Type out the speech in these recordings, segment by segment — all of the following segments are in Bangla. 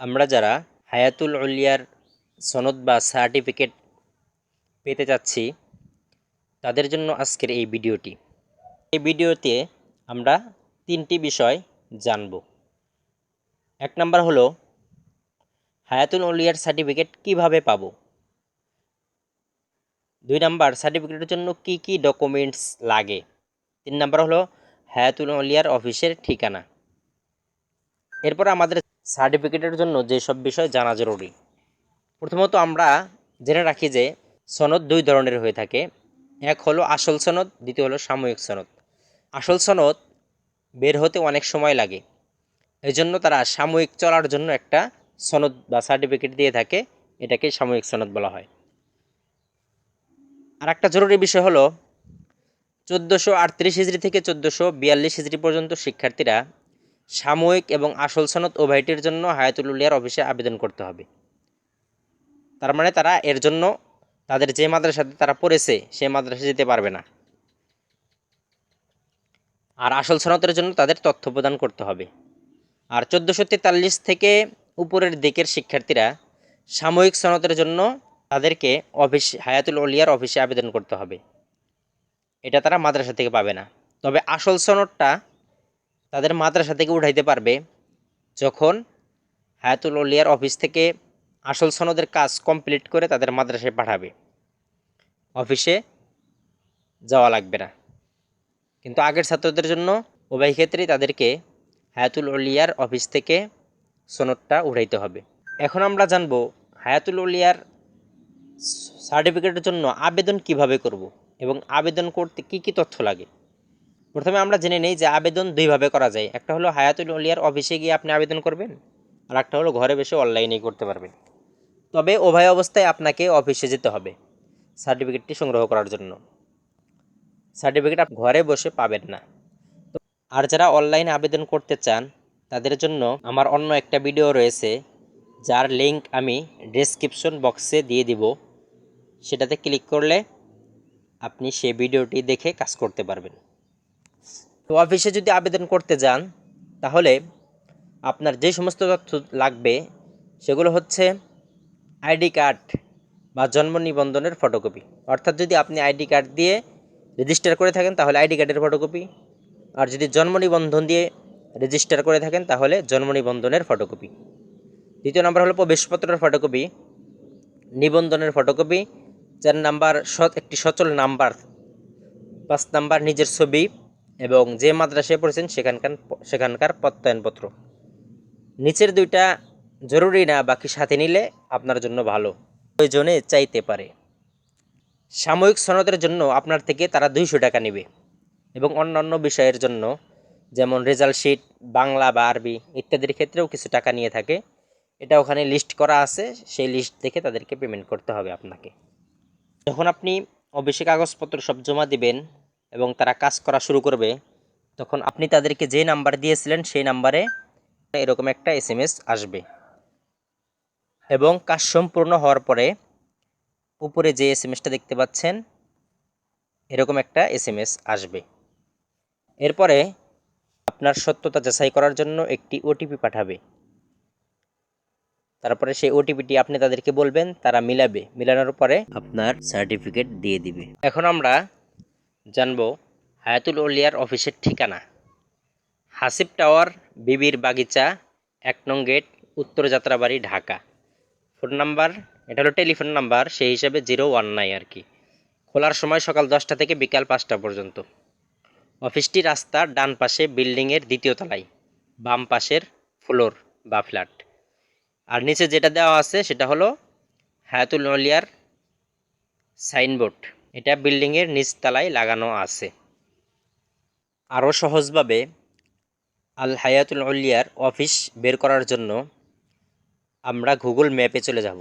আমরা যারা হায়াতুল উলিয়ার সনদ বা সার্টিফিকেট পেতে চাচ্ছি, তাদের জন্য আজকের এই ভিডিওটি। এই ভিডিওতে আমরা তিনটি বিষয় জানব। এক নম্বর হলো, হায়াতুল উলিয়ার সার্টিফিকেট কীভাবে পাবো? দুই নাম্বার, সার্টিফিকেটের জন্য কি কি ডকুমেন্টস লাগে? তিন নাম্বার হলো, হায়াতুল উলিয়ার অফিসের ঠিকানা। এরপর আমাদের সার্টিফিকেটের জন্য যেসব বিষয় জানা জরুরি। প্রথমত আমরা জেনে রাখি যে সনদ দুই ধরনের হয়ে থাকে। এক হলো আসল সনদ, দ্বিতীয় হলো সাময়িক সনদ। আসল সনদ বের হতে অনেক সময় লাগে। এই জন্য তারা সাময়িক চলার জন্য একটা সনদ বা সার্টিফিকেট দিয়ে থাকে। এটাকে সাময়িক সনদ বলা হয়। আর একটা জরুরি বিষয় হলো, চোদ্দোশো আটত্রিশ হিজড়ি থেকে চোদ্দোশো বিয়াল্লিশ হিজড়ি পর্যন্ত শিক্ষার্থীরা সাময়িক এবং আসল সনদ উভয়টির জন্য হায়াতুল উলিয়ার অফিসে আবেদন করতে হবে। তার মানে তারা এর জন্য তাদের যে মাদ্রাসাতে তারা পড়েছে, সে মাদ্রাসা যেতে পারবে না। আর আসল সনদের জন্য তাদের তথ্য প্রদান করতে হবে। আর চোদ্দোশো তেতাল্লিশ থেকে উপরের দিকের শিক্ষার্থীরা সাময়িক সনদের জন্য তাদেরকে অফিস, হায়াতুল উলিয়ার অফিসে আবেদন করতে হবে। এটা তারা মাদ্রাসা থেকে পাবে না। তবে আসল সনদটা তাদের মাদ্রাসা থেকে উঠাইতে পারবে যখন হায়াতুল উলিয়ার অফিস থেকে আসল সনদের কাজ কমপ্লিট করে তাদের মাদ্রাসায় পাঠাবে। অফিসে যাওয়া লাগবে না। কিন্তু আগের ছাত্রদের জন্য উভয় ক্ষেত্রেই তাদেরকে হায়াতুল উলিয়ার অফিস থেকে সনদটা উঠাইতে হবে। এখন আমরা জানব হায়াতুল উলিয়ার সার্টিফিকেটের জন্য আবেদন কীভাবে করব এবং আবেদন করতে কি কি তথ্য লাগে। প্রথমে আমরা জেনে নেই যে আবেদন দুইভাবে করা যায়। একটা হলো হায়াতুল উলিয়ার অফিসে গিয়ে আপনি আবেদন করবেন, আর একটা হলো ঘরে বসে অনলাইনেই করতে পারবেন। তবে উভয় অবস্থায় আপনাকে অফিসে যেতে হবে সার্টিফিকেটটি সংগ্রহ করার জন্য। সার্টিফিকেট আপনি ঘরে বসে পাবেন না। আর যারা অনলাইনে আবেদন করতে চান, তাদের জন্য আমার অন্য একটা ভিডিও রয়েছে, যার লিংক আমি ডেসক্রিপশন বক্সে দিয়ে দিব। সেটাতে ক্লিক করলে আপনি সে ভিডিওটি দেখে কাজ করতে পারবেন। তো অফিসে যদি আবেদন করতে যান, তাহলে আপনার যে সমস্ত তথ্য লাগবে, সেগুলো হচ্ছে আইডি কার্ড বা জন্ম নিবন্ধনের ফটোকপি। অর্থাৎ যদি আপনি আইডি কার্ড দিয়ে রেজিস্টার করে থাকেন, তাহলে আইডি কার্ডের ফটোকপি। আর যদি জন্ম নিবন্ধন দিয়ে রেজিস্টার করে থাকেন, তাহলে জন্ম নিবন্ধনের ফটোকপি। দ্বিতীয় নাম্বার হলো প্রবেশপত্রের ফটোকপি, নিবন্ধনের ফটোকপি। চার নাম্বার একটি সচল নাম্বার। পাঁচ নাম্বার নিজের ছবি এবং যে মাদ্রাসায় পড়েছেন সেখানকার সেখানকার প্রত্যয়নপত্র। নিচের দুইটা জরুরি না, বাকি সাথে নিলে আপনার জন্য ভালো। প্রয়োজনে চাইতে পারে। সাময়িক সনদের জন্য আপনার থেকে তারা দুইশো টাকা নেবে এবং অন্যান্য বিষয়ের জন্য, যেমন রেজাল্ট শিট বাংলা বা আরবি ইত্যাদির ক্ষেত্রেও কিছু টাকা নিয়ে থাকে। এটা ওখানে লিস্ট করা আছে, সেই লিস্ট দেখে তাদেরকে পেমেন্ট করতে হবে আপনাকে। যখন আপনি অফিসে কাগজপত্র সব জমা দিবেন এবং তারা কাজ করা শুরু করবে, তখন আপনি তাদেরকে যে নাম্বার দিয়েছিলেন সেই নাম্বারে এরকম একটা এস আসবে। এবং কাজ সম্পূর্ণ হওয়ার পরে উপরে যে এস এমএসটা দেখতে পাচ্ছেন, এরকম একটা এস আসবে। এরপরে আপনার সত্যতা যাচাই করার জন্য একটি ওটিপি পাঠাবে। তারপরে সেই ওটিপিটি আপনি তাদেরকে বলবেন, তারা মিলাবে। মিলানোর পরে আপনার সার্টিফিকেট দিয়ে দিবে। এখন আমরা জানব হায়াতুল উলিয়ার অফিসের ঠিকানা। হাসিব টাওয়ার, বিবির বাগিচা, এক নং গেট, উত্তর যাত্রাবাড়ি, ঢাকা। ফোন নাম্বার, এটা হলো টেলিফোন নাম্বার, সেই হিসাবে জিরো ওয়ান নাই আর কি। খোলার সময় সকাল দশটা থেকে বিকাল পাঁচটা পর্যন্ত। অফিসটি রাস্তার ডান পাশে বিল্ডিংয়ের দ্বিতীয় তলায়, বাম পাশের ফ্লোর বা ফ্ল্যাট। আর নিচে যেটা দেওয়া আছে সেটা হলো হায়াতুল উলিয়ার সাইনবোর্ড। এটা বিল্ডিংয়ের নিচতলায় লাগানো আছে। আরও সহজভাবে আল হায়াতুল উলিয়ার অফিস বের করার জন্য আমরা গুগল ম্যাপে চলে যাব।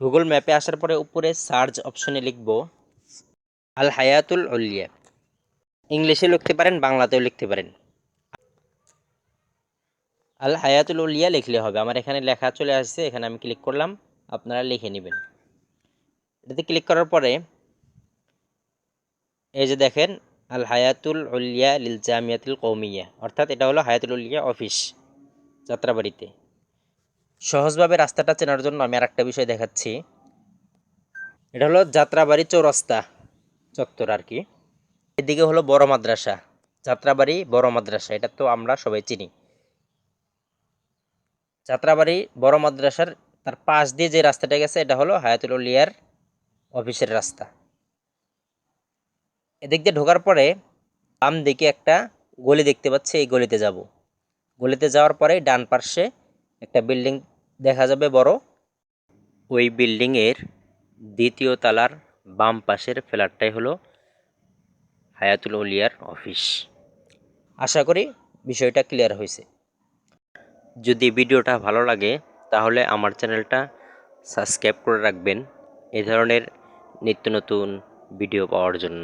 গুগল ম্যাপে আসার পরে উপরে সার্চ অপশনে লিখব আল হায়াতুল উলিয়া। ইংলিশে লিখতে পারেন, বাংলাতেও লিখতে পারেন। আল হায়াতুল উলিয়া লিখলে হবে। আমার এখানে লেখা চলে আসছে, এখানে আমি ক্লিক করলাম, আপনারা লিখে নেবেন। এটাতে ক্লিক করার পরে এই যে দেখেন আল হায়াতুল উলিয়া লিল জামিয়াতুল কৌমিয়া অর্থাৎ এটা হলো হায়াতুল উলিয়া অফিস, যাত্রাবাড়িতে। সহজভাবে রাস্তাটা চেনার জন্য আমি আর একটা বিষয় দেখাচ্ছি। এটা হলো যাত্রাবাড়ি চৌরাস্তা চত্বর আর কি। এদিকে হলো বড় মাদ্রাসা, যাত্রাবাড়ি বড় মাদ্রাসা, এটা তো আমরা সবাই চিনি। যাত্রাবাড়ি বড় মাদ্রাসার তার পাশ দিয়ে যে রাস্তাটা গেছে, এটা হলো হায়াতুল উলিয়ার অফিসের রাস্তা। এদিক দিয়ে ঢোকার পরে বাম দিকে একটা গলি দেখতে পাচ্ছি, এই গলিতে যাব। গলিতে যাওয়ার পরে ডান পার্শ্বে একটা বিল্ডিং দেখা যাবে বড়। ওই বিল্ডিংয়ের দ্বিতীয় তলার বাম পাশের ফ্ল্যাটটাই হলো হায়াতুল উলিয়ার অফিস। আশা করি বিষয়টা ক্লিয়ার হয়েছে। যদি ভিডিওটা ভালো লাগে, তাহলে আমার চ্যানেলটা সাবস্ক্রাইব করে রাখবেন এই ধরনের নিত্য নতুন ভিডিও পাওয়ার জন্য।